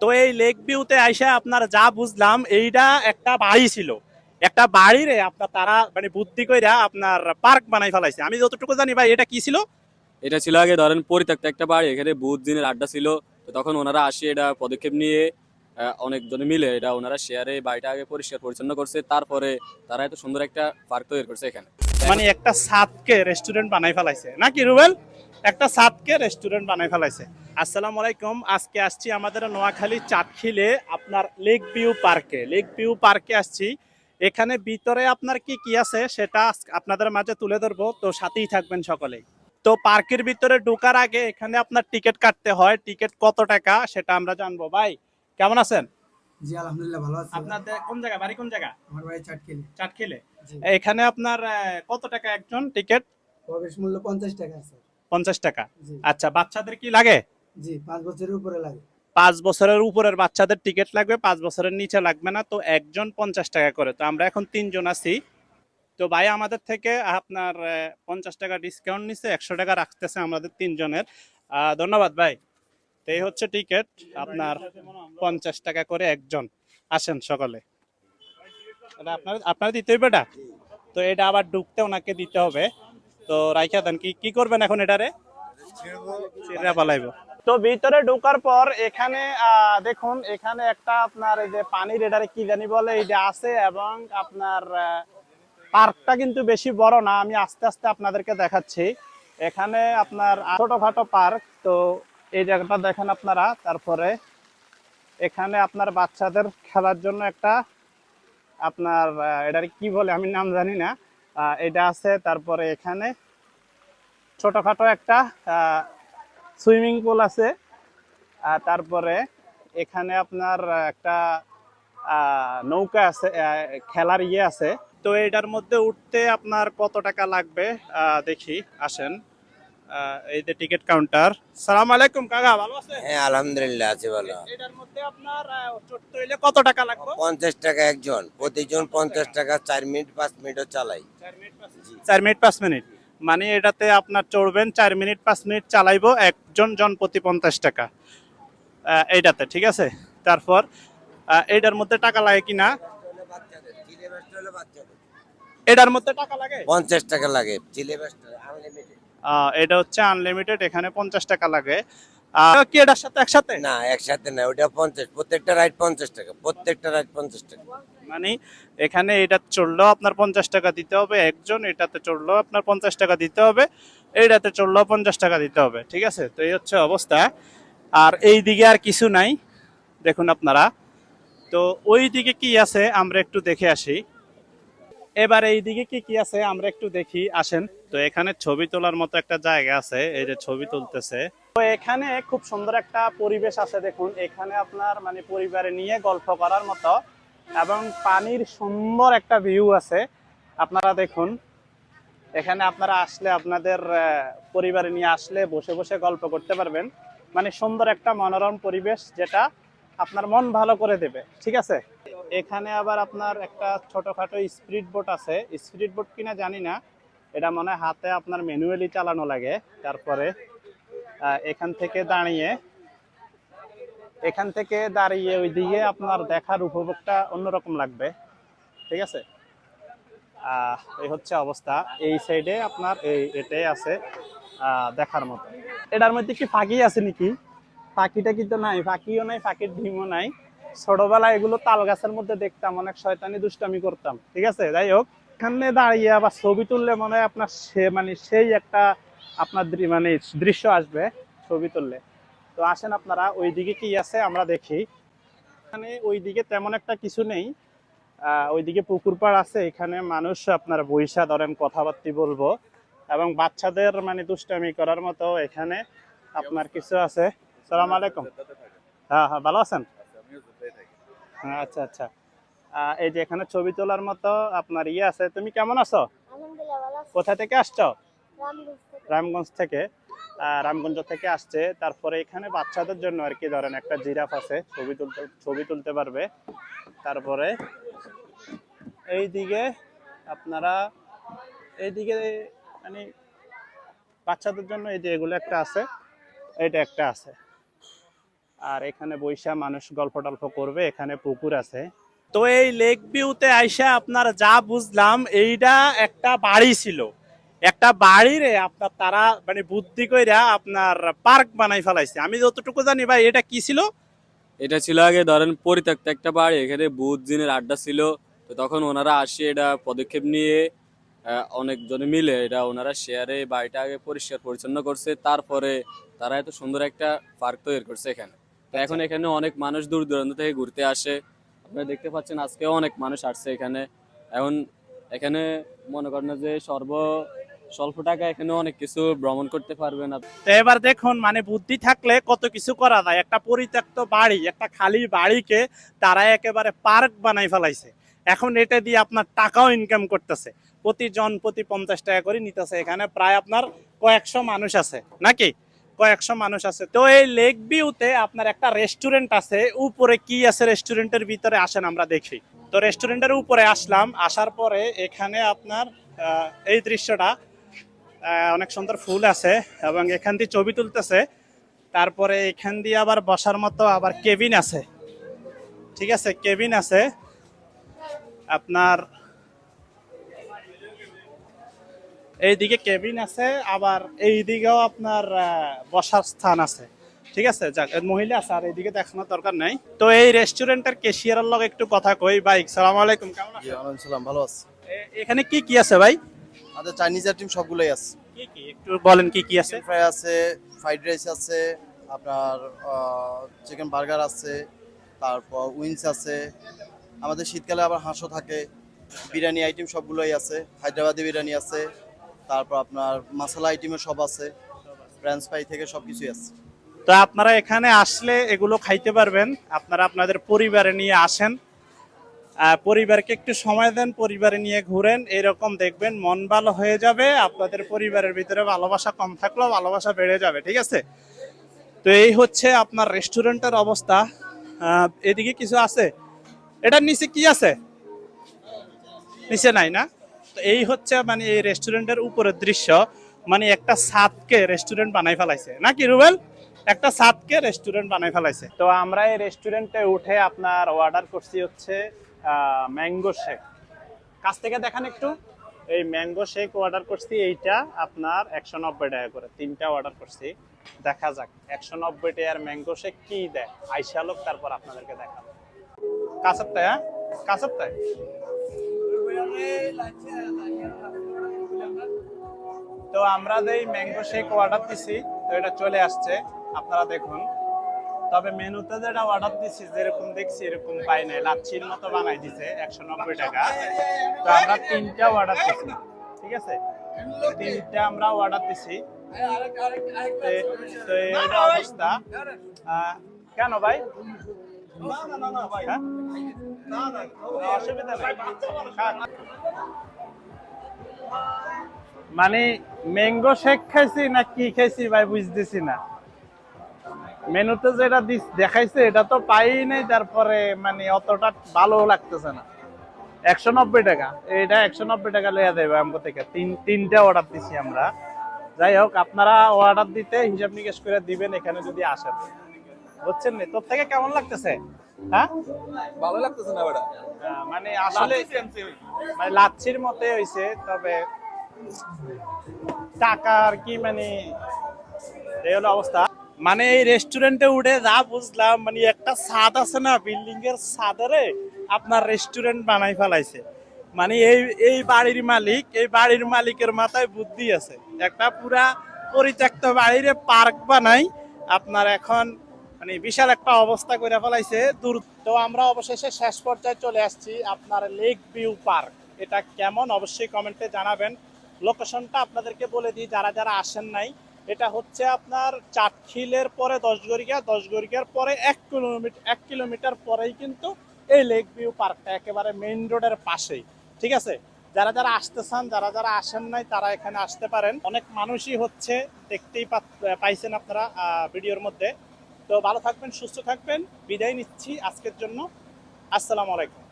তো এই লেক ভিউতে আইসা আপনার যা বুঝলাম এইটা একটা বাড়ি ছিল। একটা বাড়িরে আপনার তারা মানে বুদ্ধি কইরা আপনার পার্ক বানাই ফেলাইছে। আমি যতটুকু জানি ভাই এটা কি ছিল? এটা ছিল আগে ধরেন পরিত্যক্ত একটা বাড়ি এখানে বহুত দিনের আড্ডা ছিল। তো তখন ওনারা আসে এটা পদক্ষেপ নিয়ে অনেকজনে মিলে এটা ওনারা শেয়ারে বাড়িটা আগে পরিষ্কার পরিচ্ছন্ন করছে। তারপরে তারা এত সুন্দর একটা পার্ক তৈরি করছে এখানে। মানে একটা সাতকে রেস্টুরেন্ট বানাই ফেলাইছে। নাকি রুবেল? একটা সাতকে রেস্টুরেন্ট বানাই ফেলাইছে। আসসালামু আলাইকুম আজকে আসছি আমাদের নোয়াখালী চাটখিলে আপনার লেক ভিউ পার্কে লেক ভিউ পার্কে আসছি। এখানে ভিতরে আপনার কি কি আছে সেটা আপনাদের মাঝে তুলে ধরবো। তো সাথেই থাকবেন সকলেই। তো পার্কের ভিতরে ঢোকার আগে এখানে আপনার টিকিট কাটতে হয়। টিকিট কত টাকা সেটা আমরা জানব। ভাই কেমন আছেন? জি আলহামদুলিল্লাহ ভালো আছি। আপনাদের কোন জায়গা? বাড়ি কোন জায়গা? আমার বাড়ি চাটকিল চাটখিলে এখানে আপনার কত টাকা একজন টিকিট প্রবেশ মূল্য পঞ্চাশ টাকা স্যার। পঞ্চাশ টাকা। আচ্ছা বাচ্চাদের কি লাগে? জি পাঁচ বছরের উপরে লাগে। পাঁচ বছরের উপরের বাচ্চাদের টিকিট লাগবে পাঁচ বছরের নিচে লাগবে না। তো একজন পঞ্চাশ টাকা করে। তো আমরা এখন তিনজন আছি। তো ভাই আমাদের থেকে আপনার পঞ্চাশ টাকা ডিসকাউন্ট নিচ্ছে একশো টাকা রাখতেছে আমাদের তিনজনের। ধন্যবাদ ভাই। তো এই হচ্ছে টিকিট আপনার পঞ্চাশ টাকা করে একজন। আসেন সকালে। এটা আপনার আপনার দিতে হবে এটা? তো এটা আবার ঢুকতে ওনাকে দিতে হবে। তো রাইখা দেন, কি কি করবেন এখন এটারে? চিরা পালাইব। তো ভিতরে ঢোকার পর এখানে দেখুন, এখানে একটা আপনার এই যে পানির এটারে কি জানি বলে, এই যে আছে এবং আপনার পার্কটা কিন্তু বেশি বড় না, আমি আস্তে আস্তে আপনাদেরকে দেখাচ্ছি। এখানে আপনার ছোটখাটো পার্ক, তো এই জায়গাটা দেখেন আপনারা, তারপরে এখানে আপনার বাচ্চাদের খেলার জন্য একটা আপনার এটার কি বলে আমি নাম জানি না এটা আছে, তারপরে এখানে ছোটখাটো একটা সুইমিং পুল আছে। তারপরে এখানে আপনার একটা নৌকা আছে খেলার ইয়ে আছে। তো এটার মধ্যে উঠতে আপনার কত টাকা লাগবে? দেখি, আসেন। এই যে টিকিট কাউন্টার সালাম আলাইকুম কাকা ভালো আছে হ্যাঁ আলহামদুলিল্লাহ আছে ভালো। এটার মধ্যে আপনার চড়তে হইলে কত টাকা লাগবে? পঞ্চাশ টাকা একজন প্রতিজন পঞ্চাশ টাকা চার মিনিট পাঁচ মিনিটও চালাই। চার মিনিট পাঁচ মিনিট মানে এটাতে আপনার চড়বেন চার মিনিট পাঁচ মিনিট চালাইবো একজন জন প্রতি পঞ্চাশ টাকা। এইটাতে ঠিক আছে? তারপর আহ, এইটার মধ্যে টাকা লাগে কিনা? এটার মধ্যে টাকা লাগে? পঞ্চাশ টাকা লাগে সিলেবাসটা আনলিমিটেড এটা হচ্ছে আনলিমিটেড এখানে পঞ্চাশ টাকা লাগে। কি এটার সাথে একসাথে? না একসাথে না ওটা পঞ্চাশ প্রত্যেকটা রাইড পঞ্চাশ টাকা প্রত্যেকটা রাইড পঞ্চাশ টাকা। মানে এখানে এটা চড়লেও আপনার পঞ্চাশ টাকা দিতে হবে একজন এটাতে চড়লেও আপনার পঞ্চাশ টাকা দিতে হবে এইটাতে চড়লেও পঞ্চাশ টাকা দিতে হবে ঠিক আছে? তো এই হচ্ছে অবস্থা। আর এই দিকে আর কিছু নাই দেখুন আপনারা। তো ওই দিকে কি আছে আমরা একটু দেখে আসি। এবার এই দিকে কি কি আছে আমরা একটু দেখি, আসেন। তো এখানে ছবি তোলার মতো একটা জায়গা আছে, এই যে ছবি তুলতেছে। তো এখানে খুব সুন্দর একটা পরিবেশ আছে, দেখুন। এখানে আপনার মানে পরিবারে নিয়ে গল্প করার মতো এবং পানির সুন্দর একটা ভিউ আছে। আপনারা দেখুন, এখানে আপনারা আসলে আপনাদের পরিবারে নিয়ে আসলে বসে বসে গল্প করতে পারবেন। মানে সুন্দর একটা মনোরম পরিবেশ যেটা আপনার মন ভালো করে দেবে, ঠিক আছে? এখানে আবার আপনার একটা ছোটখাটো স্পিড বোট আছে। স্পিড বোট কিনা জানি না। এটা মনে হাতে আপনার ম্যানুয়ালি চালানো লাগে। তারপরে এখান থেকে দাঁড়িয়ে, এখান থেকে দাঁড়িয়ে ওইদিকে আপনার দেখার উপভোগটা অন্যরকম লাগবে। ঠিক আছে? এই হচ্ছে অবস্থা। এই সাইডে আপনার এই এটাই আছে দেখার মতো। এটার মধ্যে কি ফাঁকি আছে নাকি? ফাঁকিটা কিন্তু নাই। ফাঁকিও নাই, ফাঁকির ডিমও নাই। ছোটবেলায় এগুলো তাল গাছের মধ্যে দেখতাম, অনেক শয়তানি দুষ্টামি করতাম, ঠিক আছে? যাই হোক, এখানে দাঁড়িয়ে আবার ছবি তুললে মনে হয় আপনার সে মানে সেই একটা আপনার মানে দৃশ্য আসবে ছবি তুললে। তো আসেন আপনারা ওই দিকে কি আছে আমরা দেখি। এখানে ওই দিকে তেমন একটা কিছু নেই। ওইদিকে পুকুর পাড় আছে, এখানে মানুষ আপনার বৈশা ধরেন কথাবার্তি বলব, এবং বাচ্চাদের মানে দুষ্টামি করার মতো এখানে আপনার কিছু আছে। সালাম আলাইকুম। হ্যাঁ হ্যাঁ ভালো আছেন? আচ্ছা আচ্ছা। এই যে এখানে ছবি তোলার মতো আপনার ইয়ে আছে তুমি কেমন আছো? কোথা থেকে আসছো? রামগঞ্জ থেকে। রামগঞ্জ থেকে। আহ, রামগঞ্জ থেকে আসছে। তারপরে এখানে বাচ্চাদের জন্য আর কি ধরেন একটা জিরাফ আছে ছবি তুলতে ছবি তুলতে পারবে। তারপরে এই দিকে আপনারা এইদিকে মানে বাচ্চাদের জন্য এই যে এগুলো একটা আছে এটা একটা আছে। আর এখানে বৈশা মানুষ গল্প টল্প করবে, এখানে পুকুর আছে। তো এই লেক ভিউতে আইসা আপনার যা বুঝলাম এইটা একটা বাড়ি ছিল। একটা বাড়িরে আপনার তারা মানে বুদ্ধি কইরা আপনার পার্ক বানাই ফেলাইছে। আমি যতটুকু জানি ভাই, এটা কি ছিল? এটা ছিল আগে ধরেন পরিত্যক্ত একটা বাড়ি, এখানে বুধ দিনের আড্ডা ছিল। তো তখন ওনারা আসে এটা পদক্ষেপ নিয়ে অনেকজনে মিলে এটা ওনারা শেয়ারে বাড়িটা আগে পরিষ্কার পরিচ্ছন্ন করছে। তারপরে তারা এত সুন্দর একটা পার্ক তৈরি করছে এখানে। তো এখন এখানে অনেক মানুষ দূর দূরান্ত থেকে ঘুরতে আসে। আপনারা দেখতে পাচ্ছেন আজকেও অনেক মানুষ আসছে এখানে। এখন এখানে মনে করেন যে সর্ব স্বল্প টাকা এখানে অনেক কিছু ভ্রমণ করতে পারবেন তো এবার দেখুন মানে বুদ্ধি থাকলে কত কিছু করা যায়। একটা পরিত্যক্ত বাড়ি একটা খালি বাড়িকে তারা একেবারে পার্ক বানাই ফেলাইছে। এখন এটা দিয়ে আপনার টাকাও ইনকাম করতেছে। প্রতিজন প্রতি পঞ্চাশ টাকা করে নিতেছে। এখানে প্রায় আপনার কয়েকশো মানুষ আছে নাকি? কয়েকশো মানুষ আছে। তো এই লেক ভিউতে আপনার একটা রেস্টুরেন্ট আছে, উপরে কি আছে রেস্টুরেন্টের ভিতরে আসেন আমরা দেখি। তো রেস্টুরেন্টের উপরে আসলাম, আসার পরে এখানে আপনার এই দৃশ্যটা অনেক সুন্দর ফুল আছে এবং এখান দিয়ে ছবি তুলতেছে। তারপরে এখান দিয়ে আবার বসার মতো আবার কেবিন আছে। ঠিক আছে কেবিন আছে। আপনার এইদিকে কেবিন আছে আবার এইদিকেও আপনার বসার স্থান আছে। ঠিক আছে? যাক মহিলা আছে আর এইদিকে দেখানোর দরকার নাই। তো এই রেস্টুরেন্টের কেশিয়ারের লগে একটু কথা কই ভাই। সালাম আলাইকুম কেমন আছেন? ওয়ালাইকুম সালাম ভালো আছে। এখানে কি কি আছে ভাই? আমাদের চাইনিজ আইটেম সবগুলোই আছে। কি কি? একটু বলেন কি কি আছে? ফ্রাই আছে ফ্রাইড রাইস আছে আপনার চিকেন বার্গার আছে তারপর উইংস আছে। আমাদের শীতকালে আবার হাঁসও থাকে। বিরিয়ানি আইটেম সবগুলোই আছে হায়দ্রাবাদি বিরিয়ানি আছে। তারপর আপনার মশলা আইটেমও সব আছে ফ্রেঞ্চ ফ্রাই থেকে সব কিছুই আছে। তো আপনারা এখানে আসলে এগুলো খাইতে পারবেন। আপনারা আপনাদের পরিবারে নিয়ে আসেন। পরিবারকে একটু সময় দেন, পরিবারে নিয়ে ঘুরেন, এরকম দেখবেন মন ভালো হয়ে যাবে, আপনাদের পরিবারের ভিতরে ভালোবাসা কম থাকলেও ভালোবাসা বেড়ে যাবে, ঠিক আছে? তো এই হচ্ছে আপনার রেস্টুরেন্টের অবস্থা। এদিকে কিছু আছে? এটার নিচে কি আছে? নিচে নাই না? এই হচ্ছে মানে এই রেস্টুরেন্টের উপরের দৃশ্য। মানে একটা ছাদকে রেস্টুরেন্ট বানাই ফেলাইছে। নাকি, রুবেল? একটা ছাদকে রেস্টুরেন্ট বানাই ফেলাইছে। তো আমরা এই রেস্টুরেন্টে উঠে আপনার অর্ডার করছি হচ্ছে ম্যাঙ্গো শেক। কাছ থেকে দেখান একটু। এই ম্যাঙ্গো শেক অর্ডার করছি, এইটা আপনার একশো নব্বই টাকা করে। তিনটা অর্ডার করছি। দেখা যাক, একশো নব্বই টাকার ম্যাঙ্গো শেক কি দেয়? আইসা লোক, তারপর আপনাদেরকে দেখাবো। কাসাপ্তায় হ্যাঁ? কাসাপ্তায় তো আমরা যেই ম্যাঙ্গো শেক অর্ডার দিছি, তো এটা চলে আসছে, আপনারা দেখুন। তবে মেনুতে যেটা অর্ডার দিছি, যেরকম দেখছি, এরকম পাই নাই। লাচ্ছির মতো বানাই দিছে, একশো নব্বই টাকা। তো আমরা তিনটা অর্ডার দিছি, ঠিক আছে? তিনটা আমরা অর্ডার দিছি। তো- হলো অবস্থা কেন ভাই? মানে ম্যাঙ্গো শেক খাইছি না কি খাইছি ভাই বুঝতেছি না। মেনুতে যেটা দেখাইছে, এটা তো পাই নাই, তারপরে মানে অতটা ভালো লাগতেছে না। একশো নব্বই টাকা। এটা একশো নব্বই টাকা লইয়া দেবে আমগো থেকে। তিন তিনটা অর্ডার দিছি আমরা। যাই হোক, আপনারা অর্ডার দিতে হিসাব নিকেশ করে দিবেন, এখানে যদি আসেন। বুঝছেন নি? তোর থেকে কেমন লাগতেছে? হ্যাঁ? ভালো লাগতেছে না ওটা মানে আসলে মানে লাচ্ছির মতে হইছে তবে টাকা আর কি মানে এই হলো অবস্থা। মানে এই রেস্টুরেন্টে উঠে যা বুঝলাম মানে একটা ছাদ আছে না বিল্ডিং এর ছাদরে আপনার রেস্টুরেন্ট বানাই ফেলাইছে। মানে এই এই বাড়ির মালিক এই বাড়ির মালিকের মাথায় বুদ্ধি আছে। একটা পুরা পরিত্যক্ত বাড়ির পার্ক বানাই আপনার এখন মানে বিশাল একটা অবস্থা করে ফেলাইছে। দূর তো আমরা অবশেষে শেষ পর্যায়ে চলে আসছি আপনার লেক ভিউ পার্ক এটা কেমন? অবশ্যই কমেন্টে জানাবেন। লোকেশনটা আপনাদেরকে বলে দিই, যারা যারা আসেন নাই, এটা হচ্ছে আপনার চাটখিলের পরে দশগড়িয়া, দশগড়িয়ার পরে এক কিলোমিটার এক কিলোমিটার পরেই কিন্তু এই লেক ভিউ পার্কটা একেবারে মেইন রোডের পাশেই। ঠিক আছে? যারা যারা আসতে চান, যারা যারা আসেন নাই, তারা এখানে আসতে পারেন। অনেক মানুষই হচ্ছে, দেখতেই পাইছেন আপনারা ভিডিওর মধ্যে। তো ভালো থাকবেন সুস্থ থাকবেন। বিদায় নিচ্ছি আজকের জন্য। আসসালামু আলাইকুম।